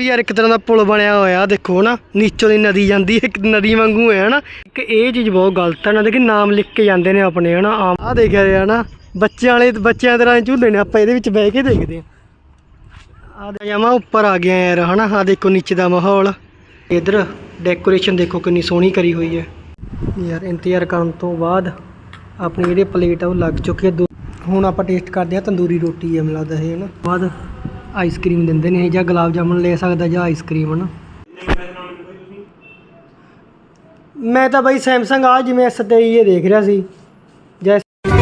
ਵੀ ਯਾਰ ਇੱਕ ਤਰ੍ਹਾਂ ਦਾ ਪੁਲ ਬਣਿਆ ਹੋਇਆ ਦੇਖੋ ਨਾ, ਨੀਚੋਂ ਦੀ ਨਦੀ ਜਾਂਦੀ ਹੈ, ਇੱਕ ਨਦੀ ਵਾਂਗੂ ਹੈ ਹਨਾ ਇੱਕ ਇਹ ਚੀਜ਼ ਬਹੁਤ ਗਲਤ ਹੈ ਨਾ, ਦੇਖੀ ਨਾਮ ਲਿਖ ਕੇ ਜਾਂਦੇ ਨੇ ਆਪਣੇ, ਹਨਾ, ਆਮ। ਆ ਦੇਖਿਆ ਰਿਹਾ ਨਾ ਬੱਚਿਆਂ ਵਾਲੇ, ਬੱਚਿਆਂ ਤਰ੍ਹਾਂ ਝੂਲੇ ਨੇ, ਆਪਾਂ ਇਹਦੇ ਵਿੱਚ ਬਹਿ ਕੇ ਦੇਖਦੇ ਆ ਆ ਜਾਵਾਂ ਉੱਪਰ ਆ ਗਿਆ ਯਾਰ, ਹਨਾ ਆ ਦੇਖੋ ਨੀਚੇ ਦਾ ਮਾਹੌਲ। ਇਧਰ ਡੈਕੋਰੇਸ਼ਨ ਦੇਖੋ ਕਿੰਨੀ ਸੋਹਣੀ ਕਰੀ ਹੋਈ ਹੈ। ਯਾਰ, ਇੰਤਜ਼ਾਰ ਕਰਨ ਤੋਂ ਬਾਅਦ ਆਪਣੀ ਜਿਹੜੀ ਪਲੇਟ ਆ, ਉਹ ਲੱਗ ਚੁੱਕੀ ਹੈ। ਹੁਣ ਆਪਾਂ ਟੇਸਟ ਕਰਦੇ ਆ ਤੰਦੂਰੀ ਰੋਟੀ ਆ ਮੈਨੂੰ ਲੱਗਦਾ ਇਹ ਹਨਾ। ਬਾਅਦ ਆਈਸਕ੍ਰੀਮ ਦਿੰਦੇ ਨੇ ਜਾਂ ਗੁਲਾਬ ਜਾਮੁਨ ਲੈ ਸਕਦਾ ਜਾਂ ਆਈਸਕ੍ਰੀਮ, ਹਨਾ? ਮੈਂ ਤਾਂ ਬਾਈ ਸੈਮਸੰਗ ਆ, ਜਿਵੇਂ S23 ਇਹ ਦੇਖ ਰਿਹਾ ਸੀ। ਜੈ ਸਤਿ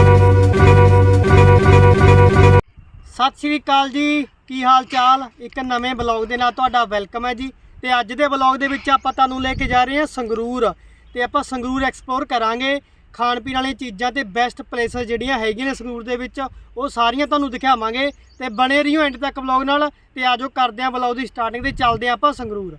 ਸ਼੍ਰੀ ਅਕਾਲ ਜੀ, ਕੀ ਹਾਲ ਚਾਲ? ਇੱਕ ਨਵੇਂ ਬਲੌਗ ਦੇ ਨਾਲ ਤੁਹਾਡਾ ਵੈਲਕਮ ਹੈ ਜੀ। ਤੇ ਅੱਜ ਦੇ ਬਲੌਗ ਦੇ ਵਿੱਚ ਆਪਾਂ ਤੁਹਾਨੂੰ ਲੈ ਕੇ ਜਾ ਰਹੇ ਹਾਂ ਸੰਗਰੂਰ। ਤੇ ਆਪਾਂ ਸੰਗਰੂਰ ਐਕਸਪਲੋਰ ਕਰਾਂਗੇ। ਖਾਣ ਪੀਣ ਵਾਲੀਆਂ ਚੀਜ਼ਾਂ ਤੇ ਬੈਸਟ ਪਲੇਸਸ ਜਿਹੜੀਆਂ ਹੈਗੀਆਂ ਨੇ ਸੰਗਰੂਰ ਦੇ ਵਿੱਚ ਉਹ ਸਾਰੀਆਂ ਤੁਹਾਨੂੰ ਦਿਖਾਵਾਂਗੇ ਤੇ ਬਣੇ ਰਹੀਓ ਐਂਡ ਤੱਕ ਬਲੌਗ ਨਾਲ ਤੇ ਆਜੋ ਕਰਦੇ ਹਾਂ ਬਲੌਗ ਦੀ ਸਟਾਰਟਿੰਗ ਤੇ ਚੱਲਦੇ ਹਾਂ ਆਪਾਂ Sangrur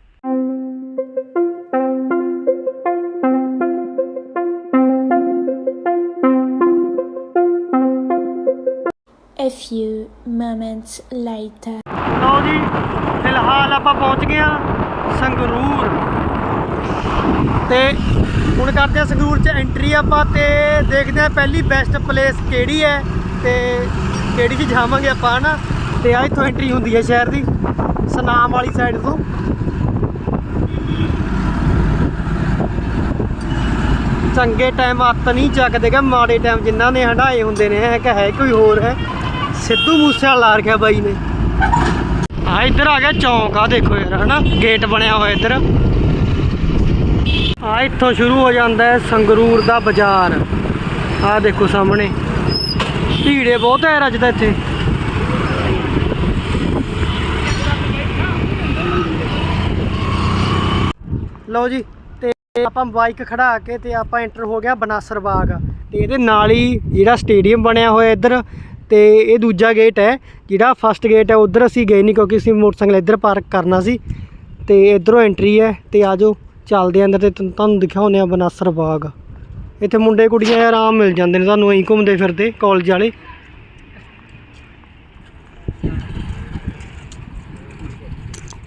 A few moments later. ਲਓ ਜੀ ਫਿਲਹਾਲ ਆਪਾਂ ਪਹੁੰਚ ਗਏ ਹਾਂ ਸੰਗਰੂਰ ਤੇ ਹੁਣ ਕਰਦੇ ਹਾਂ ਸੰਗਰੂਰ ਚ ਐਂਟਰੀ ਆਪਾਂ ਤੇ ਦੇਖਦੇ ਹਾਂ ਪਹਿਲੀ ਬੈਸਟ ਪਲੇਸ ਕਿਹੜੀ ਹੈ ਤੇ ਕਿਹੜੀ ਚ ਜਾਵਾਂਗੇ ਆਪਾਂ ਹਨਾ। ਤੇ ਆ ਇੱਥੋਂ ਐਂਟਰੀ ਹੁੰਦੀ ਹੈ ਸ਼ਹਿਰ ਦੀ, ਸਨਾਮ ਵਾਲੀ ਸਾਈਡ ਤੋਂ। ਚੰਗੇ ਟਾਈਮ ਹੱਥ ਨਹੀਂ ਚੱਕਦੇਗਾ ਮਾੜੇ ਟਾਈਮ ਜਿਨ੍ਹਾਂ ਨੇ ਹੰਡਾਏ ਹੁੰਦੇ ਨੇ ਹੈ ਕਿ ਹੈ, ਕੋਈ ਹੋਰ ਹੈ? ਸਿੱਧੂ ਮੂਸੇਵਾਲਾ ਲਾ ਰੱਖਿਆ ਬਾਈ ਨੇ। ਆ ਇੱਧਰ ਆ ਗਿਆ ਚੌਂਕ ਆ ਦੇਖੋ ਯਾਰ, ਹਨਾ ਗੇਟ ਬਣਿਆ ਹੋਇਆ ਇੱਧਰ। ਆ ਇੱਥੋਂ ਸ਼ੁਰੂ ਹੋ ਜਾਂਦਾ ਹੈ ਸੰਗਰੂਰ ਦਾ ਬਾਜ਼ਾਰ। ਆ ਦੇਖੋ ਸਾਹਮਣੇ। ਭੀੜੇ ਬਹੁਤ ਹੈ ਅੱਜ ਤਾਂ ਇੱਥੇ। ਲਓ ਜੀ, ਤੇ ਆਪਾਂ ਬਾਈਕ ਖੜਾ ਕੇ ਤੇ ਆਪਾਂ ਐਂਟਰ ਹੋ ਗਿਆ ਬਨਾਸਰ ਬਾਗ। ਤੇ ਇਹਦੇ ਨਾਲ ਹੀ ਜਿਹੜਾ ਸਟੇਡੀਅਮ ਬਣਿਆ ਹੋਇਆ ਇੱਧਰ, ਤੇ ਇਹ ਦੂਜਾ ਗੇਟ ਹੈ। ਜਿਹੜਾ ਫਸਟ ਗੇਟ ਹੈ, ਉਧਰ ਅਸੀਂ ਗਏ ਨਹੀਂ ਕਿਉਂਕਿ ਅਸੀਂ ਮੋਟਰਸਾਈਕਲ ਇੱਧਰ ਪਾਰਕ ਕਰਨਾ ਸੀ। ਤੇ ਇਧਰੋਂ ਐਂਟਰੀ ਹੈ, ਤੇ ਆਜੋ ਚੱਲਦੇ ਆਂ ਅੰਦਰ ਤੇ ਤੁ- ਤੁਹਾਨੂੰ ਦਿਖਾਉਂਦੇ ਆ ਬਨਾਸਰ ਬਾਗ। ਇੱਥੇ ਮੁੰਡੇ ਕੁੜੀਆਂ ਆਰਾਮ ਮਿਲ ਜਾਂਦੇ ਨੇ ਤੁਹਾਨੂੰ ਐਂ ਘੁੰਮਦੇ ਫਿਰਦੇ ਕਾਲਜ ਵਾਲੇ।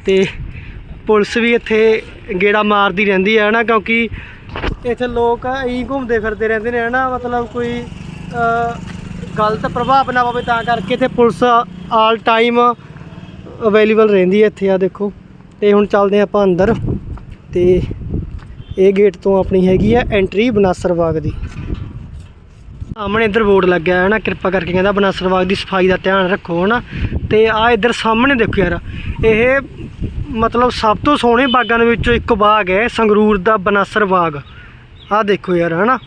ਤੇ ਪੁਲਿਸ ਵੀ ਇੱਥੇ ਗੇੜਾ ਮਾਰਦੀ ਰਹਿੰਦੀ ਹੈ ਨਾ ਕਿਉਂਕਿ ਇੱਥੇ ਲੋਕ ਇਹੀ ਘੁੰਮਦੇ ਫਿਰਦੇ ਰਹਿੰਦੇ ਨੇ, ਹਨਾ, ਮਤਲਬ ਕੋਈ ਗਲਤ ਪ੍ਰਭਾਵ ਨਾ ਪਵੇ, ਤਾਂ ਕਰਕੇ ਇੱਥੇ ਪੁਲਿਸ ਆਲ ਟਾਈਮ ਅਵੇਲੇਬਲ ਰਹਿੰਦੀ ਹੈ ਇੱਥੇ ਆ ਦੇਖੋ। ਤੇ ਹੁਣ ਚੱਲਦੇ ਹਾਂ ਆਪਾਂ ਅੰਦਰ ਤੇ ਇਹ ਗੇਟ ਤੋਂ ਆਪਣੀ ਹੈਗੀ ਆ ਐਂਟਰੀ ਬਨਾਸਰ ਬਾਗ ਦੀ। ਸਾਹਮਣੇ ਇੱਧਰ ਬੋਰਡ ਲੱਗਿਆ ਹੈ ਨਾ, ਕਿਰਪਾ ਕਰਕੇ ਕਹਿੰਦਾ ਬਨਾਸਰ ਬਾਗ ਦੀ ਸਫ਼ਾਈ ਦਾ ਧਿਆਨ ਰੱਖੋ ਹਨਾ। ਤੇ ਆ ਇੱਧਰ ਸਾਹਮਣੇ ਦੇਖੋ ਯਾਰ, ਇਹ ਮਤਲਬ ਸਭ ਤੋਂ ਸੋਹਣੇ ਬਾਗਾਂ ਦੇ ਵਿੱਚੋਂ ਇੱਕ ਬਾਗ ਹੈ, ਸੰਗਰੂਰ ਦਾ ਬਨਾਸਰ ਬਾਗ। ਆਹ ਦੇਖੋ ਯਾਰ ਹਨਾ,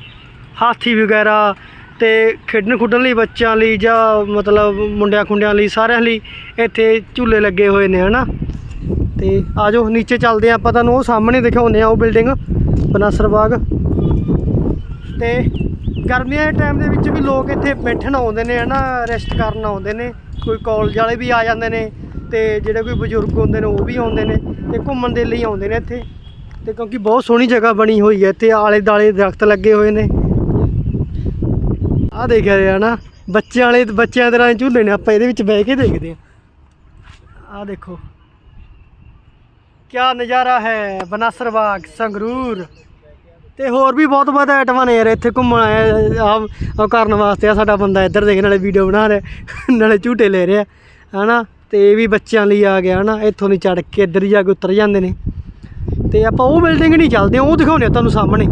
ਹਾਥੀ ਵਗੈਰਾ ਤੇ ਖੇਡਣ ਖੁੱਡਣ ਲਈ ਬੱਚਿਆਂ ਲਈ ਜਾਂ ਮਤਲਬ ਮੁੰਡਿਆਂ ਖੁੰਡਿਆਂ ਲਈ ਸਾਰਿਆਂ ਲਈ ਇੱਥੇ ਝੂਲੇ ਲੱਗੇ ਹੋਏ ਨੇ ਹਨਾ। ਤੇ ਆਜੋ, ਨੀਚੇ ਚੱਲਦੇ ਹਾਂ ਆਪਾਂ ਤੁਹਾਨੂੰ ਉਹ ਸਾਹਮਣੇ ਦਿਖਾਉਂਦੇ ਆ, ਉਹ ਬਿਲਡਿੰਗ ਬਨਾਸਰ ਬਾਗ ਤੇ ਗਰਮੀਆਂ ਦੇ ਟਾਈਮ ਦੇ ਵਿੱਚ ਵੀ ਲੋਕ ਇੱਥੇ ਬੈਠਣ ਆਉਂਦੇ ਨੇ, ਹਨਾ ਰੈਸਟ ਕਰਨ ਆਉਂਦੇ ਨੇ, ਕੋਈ ਕਾਲਜ ਵਾਲੇ ਵੀ ਆ ਜਾਂਦੇ ਨੇ, ਤੇ ਜਿਹੜੇ ਕੋਈ ਬਜ਼ੁਰਗ ਹੁੰਦੇ ਨੇ, ਉਹ ਵੀ ਆਉਂਦੇ ਨੇ, ਤੇ ਘੁੰਮਣ ਦੇ ਲਈ ਆਉਂਦੇ ਨੇ ਇੱਥੇ। ਤੇ ਕਿਉਂਕਿ ਬਹੁਤ ਸੋਹਣੀ ਜਗ੍ਹਾ ਬਣੀ ਹੋਈ ਹੈ, ਇੱਥੇ ਆਲੇ ਦਾਲੇ ਦਰਖਤ ਲੱਗੇ ਹੋਏ ਨੇ। ਆਹ ਦੇਖਿਆ ਰਿਹਾ ਨਾ, ਬੱਚਿਆਂ ਵਾਲੇ, ਬੱਚਿਆਂ ਦੇ ਦੇ ਝੂਲੇ ਨੇ, ਆਪਾਂ ਇਹਦੇ ਵਿੱਚ ਬਹਿ ਕੇ ਦੇਖਦੇ ਹਾਂ ਆਹ ਦੇਖੋ। ਕਿਆ ਨਜ਼ਾਰਾ ਹੈ ਬਨਾਸਰ ਬਾਗ, ਸੰਗਰੂਰ। ਤੇ ਹੋਰ ਵੀ ਬਹੁਤ ਬਹੁਤ ਆਈਟਮਾਂ ਨੇ ਯਾਰ, ਇੱਥੇ ਘੁੰਮਣ ਆਇਆ ਆ ਆ ਕਰਨ ਵਾਸਤੇ ਆ ਸਾਡਾ ਬੰਦਾ ਇੱਧਰ ਦੇਖ, ਨਾਲੇ ਵੀਡੀਓ ਬਣਾ ਰਿਹਾ, ਨਾਲੇ ਝੂਟੇ ਲੈ ਰਿਹਾ, ਹਨਾ? ਤੇ ਇਹ ਵੀ ਬੱਚਿਆਂ ਲਈ ਆ ਗਿਆ, ਹਨਾ? ਇੱਥੋਂ ਦੀ ਚੜ ਕੇ ਇੱਧਰ ਹੀ ਜਾ ਕੇ ਉਤਰ ਜਾਂਦੇ ਨੇ। ਤੇ ਆਪਾਂ ਉਹ ਬਿਲਡਿੰਗ ਨਹੀਂ ਚੱਲਦੇ, ਉਹ ਦਿਖਾਉਂਦੇ ਆ ਤੁਹਾਨੂੰ ਸਾਹਮਣੇ।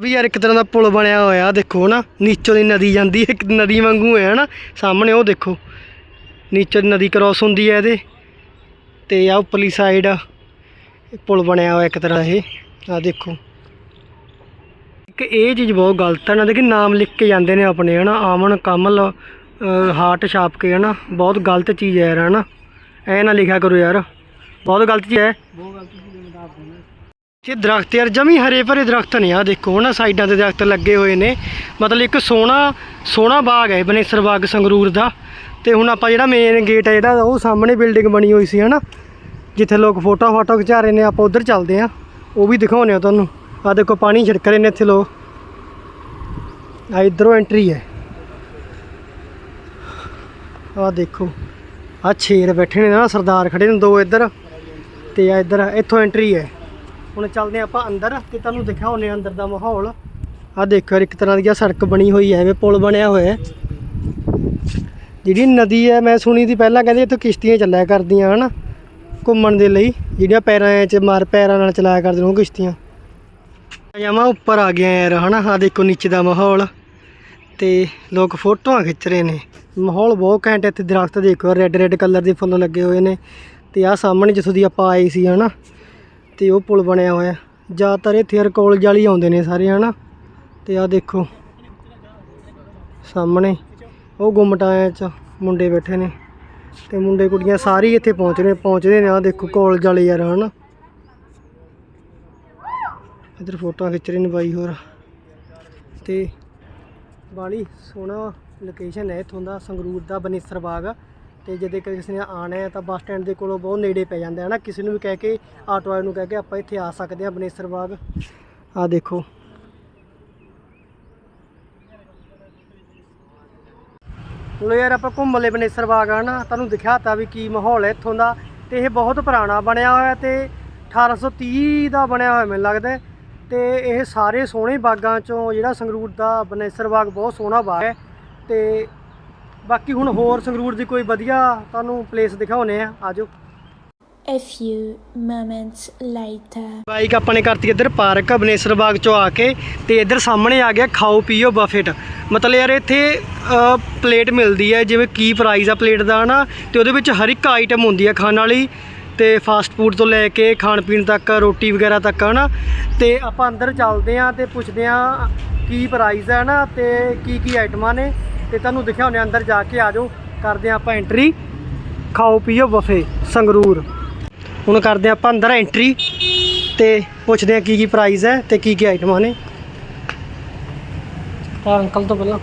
ਵੀ ਯਾਰ ਇੱਕ ਤਰ੍ਹਾਂ ਦਾ ਪੁਲ ਬਣਿਆ ਹੋਇਆ, ਦੇਖੋ ਨਾ ਨੀਚੋਂ ਦੀ ਨਦੀ ਜਾਂਦੀ ਹੈ, ਇੱਕ ਨਦੀ ਵਾਂਗੂ ਹੈ, ਹਨਾ? ਸਾਹਮਣੇ ਉਹ ਦੇਖੋ। ਨੀਚੋਂ ਦੀ ਨਦੀ ਕ੍ਰਾਸ ਹੁੰਦੀ ਹੈ ਇਹਦੇ। ਤੇ ਆ ਉੱਪਰਲੀ ਸਾਈਡ ਪੁਲ ਬਣਿਆ ਹੋਇਆ ਇੱਕ ਤਰ੍ਹਾਂ ਇਹ। ਆ ਦੇਖੋ। ਇੱਕ ਇਹ ਚੀਜ਼ ਬਹੁਤ ਗਲਤ ਹੈ ਨਾ ਦੇਖੀ ਨਾਮ ਲਿਖ ਕੇ ਜਾਂਦੇ ਨੇ ਆਪਣੇ ਹਨਾ? ਆਮਨ ਕਮਲ ਹਾਰਟ ਛਾਪ ਕੇ ਹਨਾ? ਬਹੁਤ ਗਲਤ ਚੀਜ਼ ਹੈ ਯਾਰ ਹਨਾ? ਐ ਨਾ ਲਿਖਿਆ ਕਰੋ ਯਾਰ। ਬਹੁਤ ਗਲਤ ਚੀਜ਼ ਹੈ ਬਹੁਤ ਗਲਤ ਚੀਜ਼ ਇਹ ਦਰਖਤ ਯਾਰ ਜਮੀ ਹਰੇ ਭਰੇ ਦਰਖਤ ਨੇ। ਆ ਦੇਖੋ ਹਨਾ? ਸਾਈਡਾਂ ਤੇ ਦਰਖਤ ਲੱਗੇ ਹੋਏ ਨੇ। ਮਤਲਬ ਇੱਕ ਸੋਹਣਾ ਸੋਹਣਾ ਬਾਗ ਹੈ ਬਨੇਸਰ ਬਾਗ ਸੰਗਰੂਰ ਦਾ। ਤੇ ਹੁਣ ਆਪਾਂ ਜਿਹੜਾ ਮੇਨ ਗੇਟ ਹੈ ਜਿਹੜਾ ਉਹ ਸਾਹਮਣੇ ਬਿਲਡਿੰਗ ਬਣੀ ਹੋਈ ਸੀ, ਹਨਾ? ਜਿੱਥੇ ਲੋਕ ਫੋਟੋ ਫੋਟੋ ਖਿਚਾ ਰਹੇ ਨੇ, ਆਪਾਂ ਉਧਰ ਚੱਲਦੇ ਆ ਉਹ ਵੀ ਦਿਖਾਉਂਦੇ ਆ ਤੁਹਾਨੂੰ। ਆ ਦੇਖੋ, ਪਾਣੀ ਛਿੜਕ ਰਹੇ ਨੇ ਇੱਥੇ ਲੋਕ। ਆ ਇਧਰੋਂ ਐਂਟਰੀ ਹੈ। ਆ ਦੇਖੋ ਆ ਛੇਰ ਬੈਠੇ ਨੇ ਨਾ, ਸਰਦਾਰ ਖੜੇ ਨੇ ਦੋ ਇੱਧਰ ਤੇ ਆ ਇੱਧਰ, ਇੱਥੋਂ ਐਂਟਰੀ ਹੈ। ਹੁਣ ਚੱਲਦੇ ਹਾਂ ਆਪਾਂ ਅੰਦਰ ਤੇ ਤੁਹਾਨੂੰ ਦਿਖਾਉਂਦੇ ਹਾਂ ਅੰਦਰ ਦਾ ਮਾਹੌਲ। ਆ ਦੇਖੋ ਇੱਕ ਤਰ੍ਹਾਂ ਦੀ ਆਹ ਸੜਕ ਬਣੀ ਹੋਈ ਹੈ, ਐਵੇਂ ਪੁਲ ਬਣਿਆ ਹੋਇਆ ਹੈ। ਜਿਹੜੀ ਨਦੀ ਹੈ, ਮੈਂ ਸੁਣੀ ਦੀ ਪਹਿਲਾਂ ਕਹਿੰਦੇ ਇੱਥੇ ਕਿਸ਼ਤੀਆਂ ਚੱਲਿਆ ਕਰਦੀਆਂ, ਹਨਾ? ਘੁੰਮਣ ਦੇ ਲਈ, ਜਿਹੜੀਆਂ ਪੈਰਾਂ 'ਚ ਮਾਰ, ਪੈਰਾਂ ਨਾਲ ਚਲਾਇਆ ਕਰਦੇ ਨੇ ਉਹ ਕਿਸ਼ਤੀਆਂ। ਜਮਾ ਉੱਪਰ ਆ ਗਿਆ ਯਾਰ, ਹਨਾ? ਆ ਦੇਖੋ ਨੀਚੇ ਦਾ ਮਾਹੌਲ। ਤੇ ਲੋਕ ਫੋਟੋਆਂ ਖਿੱਚ ਰਹੇ ਨੇ। ਮਾਹੌਲ ਬਹੁਤ ਘੈਂਟ ਇੱਥੇ ਦਰਖਤ ਦੇਖੋ ਰੈੱਡ ਰੈੱਡ ਕਲਰ ਦੇ ਫੁੱਲ ਲੱਗੇ ਹੋਏ ਨੇ। ਤੇ ਆ ਸਾਹਮਣੇ ਜਿੱਥੋਂ ਦੀ ਆਪਾਂ ਆਏ ਸੀ, ਹਨਾ? ਤੇ ਉਹ ਪੁਲ ਬਣਿਆ ਹੋਇਆ। ਜ਼ਿਆਦਾਤਰ ਇੱਥੇ ਯਾਰ ਕਾਲਜ ਵਾਲੀ ਆਉਂਦੇ ਨੇ ਸਾਰੇ, ਹਨਾ? ਤੇ ਆ ਦੇਖੋ। ਸਾਹਮਣੇ। ਉਹ ਗੁੰਮਟਾਂ 'ਚ ਮੁੰਡੇ ਬੈਠੇ ਨੇ ਤੇ ਮੁੰਡੇ ਕੁੜੀਆਂ ਸਾਰੇ ਹੀ ਇੱਥੇ ਪਹੁੰਚ ਰਹੇ ਪਹੁੰਚਦੇ ਨੇ। ਆ ਦੇਖੋ ਕਾਲਜ ਵਾਲੇ ਯਾਰ ਹਨਾ। ਇੱਧਰ ਫੋਟੋਆਂ ਖਿੱਚ ਰਹੇ ਨੇ ਬਾਈ ਹੋਰ। ਤੇ ਬਾਲੀ ਸੋਹਣਾ ਲੋਕੇਸ਼ਨ ਹੈ ਇੱਥੋਂ ਦਾ, ਸੰਗਰੂਰ ਦਾ, ਬਨੇਸਰ ਬਾਗ। ਤੇ ਜਦੋਂ ਕਿਸੇ ਨੇ ਆਣਾ ਹੈ ਤਾਂ ਬੱਸ ਸਟੈਂਡ ਦੇ ਕੋਲੋਂ ਬਹੁਤ ਨੇੜੇ ਪੈ ਜਾਂਦਾ ਹੈ ਨਾ ਕਿਸੇ ਨੂੰ ਵੀ ਕਹਿ ਕੇ, ਆਟੋ ਵਾਲੇ ਨੂੰ ਕਹਿ ਕੇ ਆਪਾਂ ਇੱਥੇ ਆ ਸਕਦੇ ਹਾਂ ਬਨੇਸਰ ਬਾਗ। ਆ ਦੇਖੋ। ਹੁਣ ਯਾਰ ਆਪਾਂ ਘੁੰਮ ਲਏ ਬਨੇਸਰ ਬਾਗ ਆ ਨਾ ਤੁਹਾਨੂੰ ਦਿਖਾਤਾ ਵੀ ਕੀ ਮਾਹੌਲ ਹੈ ਇੱਥੋਂ ਦਾ ਤੇ ਇਹ ਬਹੁਤ ਪੁਰਾਣਾ ਬਣਿਆ ਹੋਇਆ ਤੇ 1830 ਦਾ ਬਣਿਆ ਹੋਇਆ ਮੈਨੂੰ ਲੱਗਦਾ ਹੈ। ਤੇ ਇਹ ਸਾਰੇ ਸੋਹਣੇ ਬਾਗਾਂ ਚੋਂ ਜਿਹੜਾ ਸੰਗਰੂਰ ਦਾ ਬਨੇਸਰ ਬਾਗ ਬਹੁਤ ਸੋਹਣਾ ਬਾਗ ਹੈ ਤੇ ਬਾਕੀ ਹੁਣ ਹੋਰ ਸੰਗਰੂਰ ਦੀ ਕੋਈ ਵਧੀਆ ਤੁਹਾਨੂੰ ਪਲੇਸ ਦਿਖਾਉਨੇ ਆ ਆਜੋ A few moments later. Bike ਆਪਾਂ ਨੇ ਕਰਤੀ ਇੱਧਰ ਪਾਰਕ ਬਨੇਸਰ ਬਾਗ ਚੋਂ ਆ ਕੇ ਤੇ ਇੱਧਰ ਸਾਹਮਣੇ ਆ ਗਿਆ ਖਾਓ ਪੀਓ ਬਫੇਟ ਮਤਲਬ ਯਾਰ ਇੱਥੇ ਪਲੇਟ ਮਿਲਦੀ ਹੈ, ਜਿਵੇਂ ਕੀ ਪ੍ਰਾਈਸ ਆ ਪਲੇਟ ਦਾ ਨਾ ਤੇ ਉਹਦੇ ਵਿੱਚ ਹਰ ਇੱਕ ਆਈਟਮ ਹੁੰਦੀ ਹੈ ਖਾਣ ਵਾਲੀ। ਤੇ ਫਾਸਟ ਫੂਡ ਤੋਂ ਲੈ ਕੇ ਖਾਣ ਪੀਣ ਤੱਕ, ਰੋਟੀ ਵਗੈਰਾ ਤੱਕ, ਹਨਾ? ਤੇ ਆਪਾਂ ਅੰਦਰ ਚੱਲਦੇ ਆਂ ਤੇ ਪੁੱਛਦੇ ਆਂ ਕੀ ਪ੍ਰਾਈਸ ਹੈ ਨਾ ਤੇ ਕੀ ਕੀ ਆਈਟਮਾਂ ਨੇ। ਤੇ ਤੁਹਾਨੂੰ ਦਿਖਾਉਂਦੇ ਆਂ ਅੰਦਰ ਜਾ ਕੇ ਆਜੋ ਕਰਦੇ ਆਂ ਆਪਾਂ ਐਂਟਰੀ ਖਾਓ ਪੀਓ ਵਫੇ ਸੰਗਰੂਰ। ਹੁਣ ਕਰਦੇ ਆਪਾਂ ਅੰਦਰ ਐਂਟਰੀ ਤੇ ਪੁੱਛਦੇ ਆ ਕੀ ਕੀ ਪ੍ਰਾਈਸ ਹੈ ਤੇ ਕੀ ਕੀ ਆਈਟਮਾਂ ਨੇ ਆ ਅੰਕਲ ਤੋਂ ਪਹਿਲਾਂ।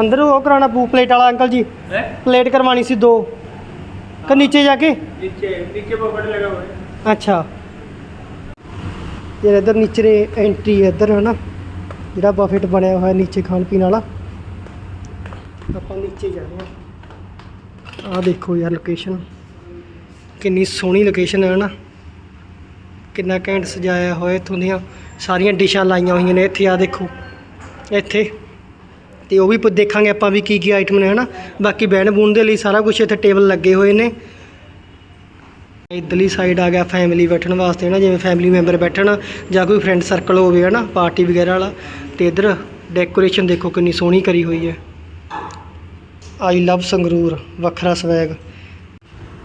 ਅੰਦਰ ਉਹ ਕਰਾਣਾ ਪੂ ਪਲੇਟ ਵਾਲਾ ਅੰਕਲ ਜੀ। ਪਲੇਟ ਕਰਵਾਣੀ ਸੀ ਦੋ। ਕਿ ਨੀਚੇ ਜਾ ਕੇ? ਨੀਚੇ ਨੀਚੇ ਬਫਟ ਲਗਾ ਹੋਇਆ। ਅੱਛਾ। ਇਹ ਇਧਰ ਨੀਚੇ ਐਂਟਰੀ ਹੈ ਇਧਰ ਹਨਾ? ਜਿਹੜਾ ਬਫਟ ਬਣਿਆ ਹੋਇਆ ਨੀਚੇ ਖਾਣ ਪੀਣ ਵਾਲਾ। ਆਪਾਂ ਨੀਚੇ ਜਾ ਆਹ ਦੇਖੋ ਯਾਰ ਲੋਕੇਸ਼ਨ ਕਿੰਨੀ ਸੋਹਣੀ ਲੋਕੇਸ਼ਨ ਹੈ ਨਾ। ਕਿੰਨਾ ਘੈਂਟ ਸਜਾਇਆ ਹੋਇਆ ਇੱਥੋਂ ਦੀਆਂ ਸਾਰੀਆਂ ਡਿਸ਼ਾਂ ਲਾਈਆਂ ਹੋਈਆਂ ਨੇ ਇੱਥੇ ਆ ਦੇਖੋ। ਇੱਥੇ। ਤੇ ਉਹ ਵੀ ਦੇਖਾਂਗੇ ਆਪਾਂ ਵੀ ਕੀ ਕੀ ਆਈਟਮ ਨੇ, ਹਨਾ। ਬਾਕੀ ਬਹਿਣ ਬੂਣ ਦੇ ਲਈ ਸਾਰਾ ਕੁਝ ਇੱਥੇ ਟੇਬਲ ਲੱਗੇ ਹੋਏ ਨੇ। ਇਧਰਲੀ ਸਾਈਡ ਆ ਗਿਆ ਫੈਮਿਲੀ ਬੈਠਣ ਵਾਸਤੇ ਨਾ ਜਿਵੇਂ ਫੈਮਿਲੀ ਮੈਂਬਰ ਬੈਠਣ, ਜਾਂ ਕੋਈ ਫਰੈਂਡ ਸਰਕਲ ਹੋਵੇ, ਹਨਾ। ਪਾਰਟੀ ਵਗੈਰਾ ਵਾਲਾ। ਤੇ ਇਧਰ ਡੈਕੋਰੇਸ਼ਨ ਦੇਖੋ ਕਿੰਨੀ ਸੋਹਣੀ ਕਰੀ ਹੋਈ ਹੈ। ਆਈ ਲਵ ਸੰਗਰੂਰ, ਵੱਖਰਾ ਸਵੈਗ।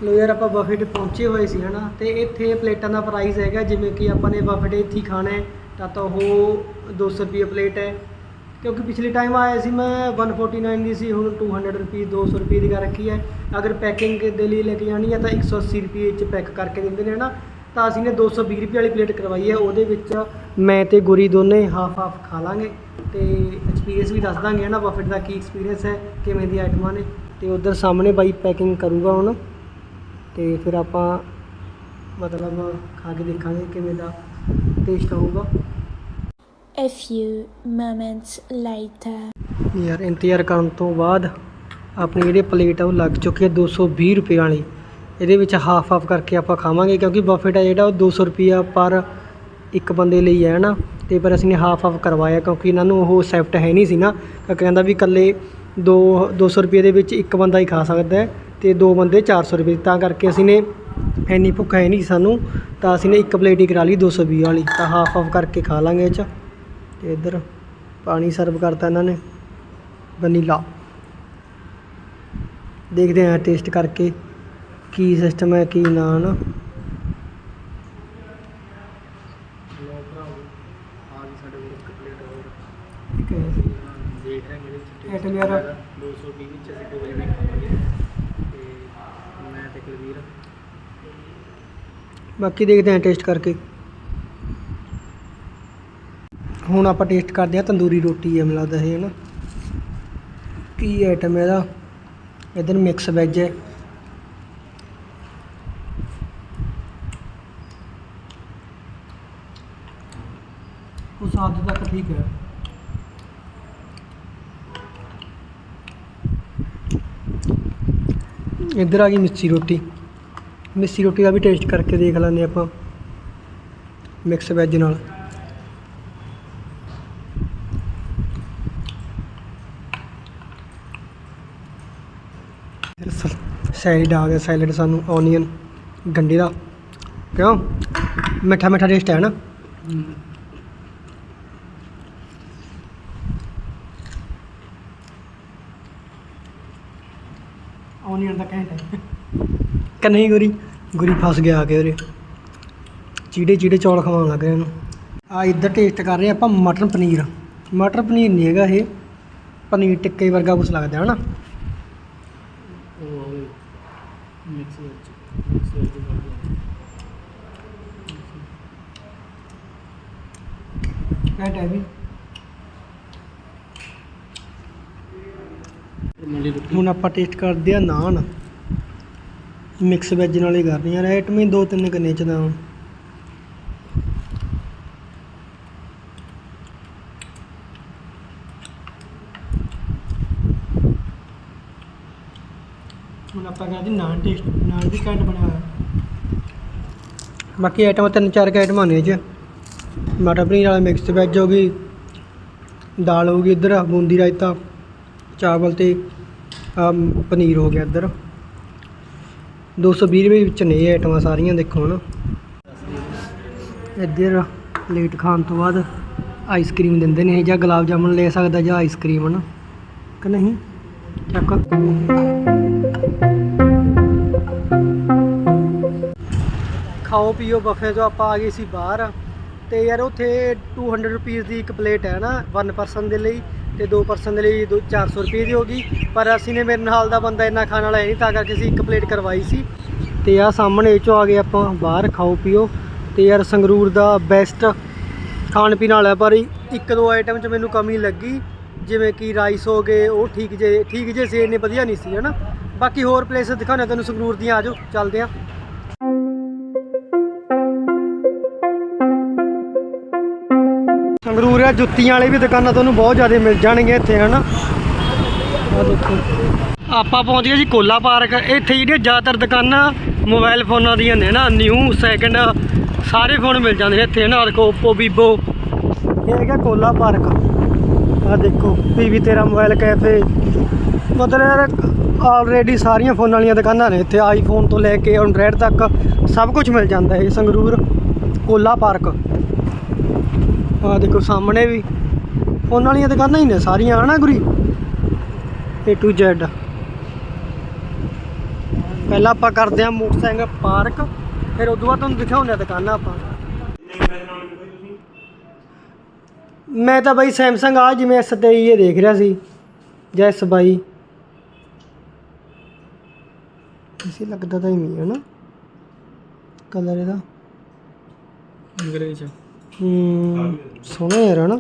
ਲੋ ਯਾਰ, ਆਪਾਂ ਬਫੇਟ ਪਹੁੰਚੇ ਹੋਏ ਸੀ, ਹਨਾ? ਤੇ ਇੱਥੇ ਪਲੇਟਾਂ ਦਾ ਪ੍ਰਾਈਸ ਹੈਗਾ, ਜਿਵੇਂ ਕਿ ਆਪਾਂ ਨੇ ਬਫੇਟ ਇੱਥੇ ਖਾਣਾ ਹੈ, ਤਾਂ ਤਾਂ ਉਹ 200 ਰੁਪਏ ਪਲੇਟ ਹੈ। ਕਿਉਂਕਿ ਪਿਛਲੇ ਟਾਈਮ ਆਇਆ ਸੀ ਮੈਂ 149 ਦੀ ਸੀ, ਹੁਣ 200 ਰੁਪਏ 200 ਰੁਪਏ ਦੀ ਕਰ ਰੱਖੀ ਹੈ। ਅਗਰ ਪੈਕਿੰਗ ਦੇ ਲਈ ਲੈ ਕੇ ਜਾਣੀ ਹੈ, ਤਾਂ 180 ਰੁਪਏ ਚ ਪੈਕ ਕਰਕੇ ਦਿੰਦੇ ਨੇ, ਹਨਾ? ਤਾਂ ਅਸੀਂ ਨੇ 220 ਰੁਪਏ ਵਾਲੀ ਪਲੇਟ ਕਰਵਾਈ ਹੈ ਉਹਦੇ ਵਿੱਚ ਮੈਂ ਤੇ ਗੁਰੀ ਦੋਨੇ ਹਾਫ ਹਾਫ ਖਾ ਲਾਂਗੇ ਤੇ ਐਕਸਪੀਰੀਅੰਸ ਵੀ ਦੱਸ ਦਾਂਗੇ ਹਨਾ ਬਫੇਟ ਦਾ ਕੀ ਐਕਸਪੀਰੀਅੰਸ ਹੈ ਕਿਵੇਂ ਦੀ ਆਈਟਮਾਂ ਨੇ ਤੇ ਉਧਰ ਸਾਹਮਣੇ ਬਾਈ ਪੈਕਿੰਗ ਕਰੂਗਾ ਹੁਣ ਤੇ ਫਿਰ ਆਪਾਂ ਮਤਲਬ ਖਾ ਕੇ ਦੇਖਾਂਗੇ ਕਿਵੇਂ ਦਾ ਟੇਸਟ ਆਊਗਾ A few moments later. ਯਾਰ ਇੰਤਜ਼ਾਰ ਕਰਨ ਤੋਂ ਬਾਅਦ ਆਪਣੀ ਜਿਹੜੀ ਪਲੇਟ ਆ ਉਹ ਲੱਗ ਚੁੱਕੀ ਹੈ 220 ਰੁਪਏ ਵਾਲੀ ਇਹਦੇ ਵਿੱਚ ਹਾਫ ਹਾਫ ਕਰਕੇ ਆਪਾਂ ਖਾਵਾਂਗੇ, ਕਿਉਂਕਿ ਬਫੇਟ ਹੈ ਜਿਹੜਾ ਉਹ ਦੋ ਸੌ ਰੁਪਈਆ ਪਰ ਇੱਕ ਬੰਦੇ ਲਈ ਹੈ ਨਾ। ਅਤੇ ਪਰ ਅਸੀਂ ਨੇ ਹਾਫ ਹਾਫ ਕਰਵਾਇਆ, ਕਿਉਂਕਿ ਇਹਨਾਂ ਨੂੰ ਉਹ ਸੈਫਟ ਹੈ ਨਹੀਂ ਸੀ ਨਾ। ਤਾਂ ਕਹਿੰਦਾ ਵੀ ਇਕੱਲੇ ਦੋ ਦੋ ਸੌ ਰੁਪਏ ਦੇ ਵਿੱਚ ਇੱਕ ਬੰਦਾ ਹੀ ਖਾ ਸਕਦਾ ਅਤੇ ਦੋ ਬੰਦੇ ਚਾਰ ਸੌ ਰੁਪਏ ਤਾਂ ਕਰਕੇ ਅਸੀਂ ਨੇ ਇੰਨੀ ਭੁੱਖ ਹੈ ਨਹੀਂ ਸਾਨੂੰ, ਤਾਂ ਅਸੀਂ ਨੇ ਇੱਕ ਪਲੇਟ ਹੀ ਕਰਾ ਲਈ 220 ਵਾਲੀ। ਤਾਂ ਹਾਫ ਹਾਫ ਕਰਕੇ ਖਾ ਲਾਂਗੇ ਇਹ 'ਚ। ਤੇ ਇੱਧਰ ਪਾਣੀ ਸਰਵ ਕਰਤਾ ਇਹਨਾਂ ਨੇ ਵਨੀਲਾ ਦੇਖਦੇ ਹਾਂ ਟੇਸਟ ਕਰਕੇ। ਕੀ ਸਿਸਟਮ ਹੈ ਕੀ ਨਾ ਨਾ ਲੋ ਭਰਾਓ ਆ ਗਈ ਸਾਡੇ ਕੋਲ ਇੱਕ ਪਲੇਟ ਹੋਰ ਠੀਕ ਹੈ ਦੇਖ ਰਹੇ ਮੇਰੇ ਚ ਇਹ ਤਾਂ ਮੇਰਾ- 220 ਵਿੱਚ ਅਸੀਂ ਦੋ ਜਣੇ ਖਾਵਾਂਗੇ ਤੇ ਮੈਂ ਤੇ ਕੁਲਵੀਰ ਬਾਕੀ ਦੇਖਦੇ ਹਾਂ ਟੇਸਟ ਕਰਕੇ। ਹੁਣ ਆਪਾਂ ਟੇਸਟ ਕਰਦੇ ਹਾਂ ਤੰਦੂਰੀ ਰੋਟੀ ਹੈ ਮੈਨੂੰ ਲੱਗਦਾ ਇਹ ਹੈ ਨਾ ਕੀ ਆਈਟਮ ਹੈ ਇਹਦਾ? ਇਧਰ ਮਿਕਸ ਵੈਜ ਹੈ। ਉਹ ਸਾਦ ਤੱਕ ਠੀਕ ਹੈ। ਇੱਧਰ ਆ ਗਈ ਮਿੱਸੀ ਰੋਟੀ। ਮਿੱਸੀ ਰੋਟੀ ਦਾ ਵੀ ਟੇਸਟ ਕਰਕੇ ਦੇਖ ਲੈਂਦੇ ਆਪਾਂ ਮਿਕਸ ਵੈਜ ਨਾਲ। ਸੈਲਡ ਆ ਗਿਆ ਸੈਲਡ ਸਾਨੂੰ ਓਨੀਅਨ ਗੰਡੇ ਦਾ। ਕਿਉਂ? ਮਿੱਠਾ ਮਿੱਠਾ ਟੇਸਟ ਹੈ ਨਾ। ਓਨੀਅਨ ਦਾ ਕਹਿੰਦਾ ਕਿ ਨਹੀਂ ਗੁਰੀ? ਗੁਰੀ ਫਸ ਗਿਆ ਆ ਕੇ ਉਰੇ। ਚੀੜੇ ਚੀੜੇ ਚੌਲ ਖਵਾਉਣ ਲੱਗ ਰਿਹਾ ਇਹਨੂੰ। ਆ ਇੱਧਰ ਟੇਸਟ ਕਰ ਰਹੇ ਆਪਾਂ ਮਟਰ ਪਨੀਰ। ਮਟਰ ਪਨੀਰ ਨਹੀਂ ਹੈਗਾ ਇਹ। ਪਨੀਰ ਟਿੱਕੇ ਵਰਗਾ ਕੁਛ ਲੱਗਦਾ ਹਨਾ। ਮਿਕਸ ਵਿੱਚ ਮਿਕਸ ਵਿੱਚ ਘੈਂਟ ਹੈ ਵੀ ਮਲੀ ਰੋਟੀ ਹੁਣ ਆਪਾਂ ਟੇਸਟ ਕਰਦੇ ਆ ਨਾਨ। ਮਿਕਸ ਵੈਜ ਨਾਲ ਹੀ ਕਰਦੇ ਆ ਰੇਟ ਵੀ ਦੋ ਤਿੰਨ ਕੰਨੇ ਚ ਦਾ ਹੁਣ ਆਪਾਂ ਕਰਦੇ ਨਾਨ ਟੇਸਟ ਨਾਨ ਵੀ ਘੈਂਟ ਬਣਿਆ ਹੋਇਆ। ਬਾਕੀ ਆਈਟਮਾਂ ਤਿੰਨ ਚਾਰ ਕੁ ਆਈਟਮਾਂ ਨੇ ਇਹ 'ਚ ਮਟਰ ਪਨੀਰ ਵਾਲਾ ਮਿਕਸ ਵੈਜ ਹੋ ਗਈ, ਦਾਲ ਹੋ ਗਈ ਇੱਧਰ, ਬੂੰਦੀ ਰਾਇਤਾ। ਚਾਵਲ ਤੇ ਪਨੀਰ ਹੋ ਗਿਆ ਇੱਧਰ। 220 ਰੁਪਏ ਵਿੱਚ ਨੇ ਇਹ ਆਈਟਮਾਂ ਸਾਰੀਆਂ, ਦੇਖੋ ਨਾ ਇੱਧਰ ਪਲੇਟ ਖਾਣ ਤੋਂ ਬਾਅਦ ਆਈਸਕ੍ਰੀਮ ਦਿੰਦੇ ਨੇ ਜਾਂ ਗੁਲਾਬ ਜਾਮੁਨ ਲੈ ਸਕਦਾ, ਜਾਂ ਆਈਸਕ੍ਰੀਮ ਨਾ ਕਿ ਨਹੀਂ? ਚੱਕ। ਖਾਓ, ਪੀਓ ਬਫੇ ਤੋਂ ਆਪਾਂ ਆ ਗਏ ਸੀ ਬਾਹਰ। ਤੇ ਯਾਰ, ਉੱਥੇ 200 ਰੁਪਏ ਦੀ ਇੱਕ ਪਲੇਟ ਹੈ ਨਾ ਵਨ ਪਰਸਨ ਦੇ ਲਈ। ਤੇ ਦੋ ਪਰਸਨ ਦੇ ਲਈ ਦੋ 400 ਰੁਪਏ ਦੀ ਹੋਗੀ ਪਰ ਅਸੀਂ ਨੇ ਮੇਰੇ ਨਾਲ ਦਾ ਬੰਦਾ ਇੰਨਾ ਖਾਣ ਵਾਲਾ ਹੈ ਨਹੀਂ, ਤਾਂ ਕਰਕੇ ਅਸੀਂ ਇੱਕ ਪਲੇਟ ਕਰਵਾਈ ਸੀ। ਤੇ ਆ ਸਾਹਮਣੇ ਇਹ ਚੋਂ ਆ ਗਏ ਆਪਾਂ, ਬਾਹਰ ਖਾਓ ਪੀਓ। ਤੇ ਯਾਰ ਸੰਗਰੂਰ ਦਾ ਬੈਸਟ ਖਾਣ ਪੀਣ ਵਾਲਾ, ਪਰ ਇੱਕ ਦੋ ਆਈਟਮ 'ਚ ਮੈਨੂੰ ਕਮੀ ਲੱਗੀ। ਜਿਵੇਂ ਕਿ ਰਾਈਸ ਹੋ ਗਏ, ਉਹ ਠੀਕ ਜੇ ਠੀਕ ਜੇ ਸੀ ਇੰਨੇ ਵਧੀਆ ਨਹੀਂ ਸੀ, ਹਨਾ। ਬਾਕੀ ਹੋਰ ਪਲੇਸ ਦਿਖਾਉਣਾ ਤੁਹਾਨੂੰ ਸੰਗਰੂਰ ਦੀਆਂ ਆਜੋ ਚੱਲਦੇ ਹਾਂ। ਆ, ਜੁੱਤੀਆਂ ਵਾਲੀ ਵੀ ਦੁਕਾਨਾਂ ਤੁਹਾਨੂੰ ਬਹੁਤ ਜ਼ਿਆਦਾ ਮਿਲ ਜਾਣਗੀਆਂ ਇੱਥੇ, ਹਨਾ? ਆ ਦੇਖੋ। ਆਪਾਂ ਪਹੁੰਚ ਗਏ ਜੀ ਕੋਲਾ ਪਾਰਕ। ਇੱਥੇ ਜਿਹੜੀਆਂ ਜ਼ਿਆਦਾਤਰ ਦੁਕਾਨਾਂ ਮੋਬਾਈਲ ਫੋਨਾਂ ਦੀਆਂ ਨੇ ਨਾ ਨਿਊ ਸੈਕਿੰਡ ਸਾਰੇ ਫੋਨ ਮਿਲ ਜਾਂਦੇ ਨੇ ਇੱਥੇ ਨਾ ਦੇਖੋ ਓਪੋ ਵੀਵੋ ਇਹ ਹੈਗਾ ਕੋਲਾ ਪਾਰਕ। ਆ ਦੇਖੋ ਪੀਵੀ ਤੇਰਾ ਮੋਬਾਈਲ ਕੈਫੇ ਮਤਲਬ ਯਾਰ ਆਲਰੇਡੀ ਸਾਰੀਆਂ ਫੋਨਾਂ ਵਾਲੀਆਂ ਦੁਕਾਨਾਂ ਨੇ ਇੱਥੇ ਆਈਫੋਨ ਤੋਂ ਲੈ ਕੇ ਐਂਡਰਾਇਡ ਤੱਕ ਸਭ ਕੁਝ ਮਿਲ ਜਾਂਦਾ ਹੈ ਸੰਗਰੂਰ ਕੋਲਾ ਪਾਰਕ। ਆ ਦੇਖੋ ਸਾਹਮਣੇ ਵੀ। ਫੋਨ ਵਾਲੀਆਂ ਦੁਕਾਨਾਂ ਹੀ ਨੇ ਸਾਰੀਆਂ, ਹਨਾ ਗੁਰੀ? A to Z ਪਹਿਲਾਂ ਆਪਾਂ ਕਰਦੇ ਹਾਂ ਮੋਟਰਸਾਈਕਲ ਪਾਰਕ, ਫਿਰ ਉਦੋਂ ਬਾਅਦ ਤੁਹਾਨੂੰ ਦਿਖਾਉਂਦੇ ਆ ਦੁਕਾਨਾਂ ਆਪਾਂ। ਮੈਂ ਤਾਂ ਬਾਈ ਸੈਮਸੰਗ ਆ, ਜਿਵੇਂ S23 ਇਹ ਦੇਖ ਰਿਹਾ ਸੀ, ਜਾਂ S22 ਇਸੇ ਲੱਗਦਾ ਤਾਂ ਹੀ ਨਹੀਂ ਹੈ ਨਾ ਕਲਰ ਇਹਦਾ। ਅੰਗਰੇਜ਼ ਹੂੰ ਸੋਹਣਾ ਯਾਰ ਹਨਾ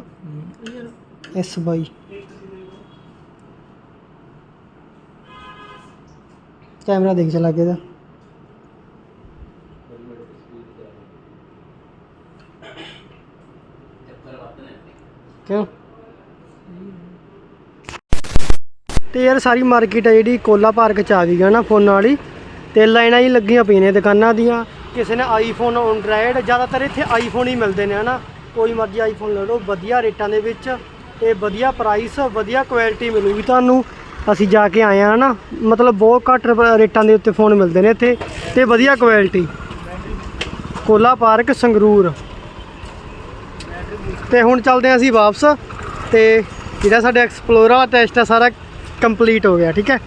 S22 ਕੈਮਰਾ ਦੇਖ ਚਲਾ ਕੇ ਦਾ। ਕਿਉਂ? ਤੇ ਯਾਰ ਸਾਰੀ ਮਾਰਕੀਟ ਹੈ ਜਿਹੜੀ ਕੋਲਾ ਪਾਰਕ ਚ ਆ ਗਈ ਹੈ ਨਾ ਫੋਨਾਂ ਵਾਲੀ। ਤੇ ਲਾਈਨਾਂ ਹੀ ਲੱਗੀਆਂ ਪਈਆਂ ਨੇ ਦੁਕਾਨਾਂ ਦੀਆਂ। ਕਿਸੇ ਨੇ ਆਈਫੋਨ ਐਂਡਰਾਇਡ ਜ਼ਿਆਦਾਤਰ ਇੱਥੇ ਆਈਫੋਨ ਹੀ ਮਿਲਦੇ ਨੇ, ਹਨਾ? ਕੋਈ ਮਰਜ਼ੀ ਆਈਫੋਨ ਲੈ ਲਓ, ਵਧੀਆ ਰੇਟਾਂ ਦੇ ਵਿੱਚ ਤੇ ਵਧੀਆ ਪ੍ਰਾਈਸ ਵਧੀਆ ਕੁਆਲਿਟੀ ਮਿਲੂਗੀ ਤੁਹਾਨੂੰ। ਅਸੀਂ ਜਾ ਕੇ ਆਏ ਆ ਹਨਾ? ਮਤਲਬ ਬਹੁਤ ਘੱਟ ਰੇਟਾਂ ਦੇ ਉੱਤੇ ਫੋਨ ਮਿਲਦੇ ਨੇ ਇੱਥੇ ਤੇ ਵਧੀਆ ਕੁਆਲਿਟੀ ਕੋਲਾ ਪਾਰਕ, ਸੰਗਰੂਰ। ਤੇ ਹੁਣ ਚੱਲਦੇ ਹਾਂ ਅਸੀਂ ਵਾਪਸ ਤੇ ਜਿਹੜਾ ਸਾਡਾ ਐਕਸਪਲੋਰ ਵਾਲਾ ਟੈਸਟ ਆ, ਸਾਰਾ ਕੰਪਲੀਟ ਹੋ ਗਿਆ, ਠੀਕ ਹੈ?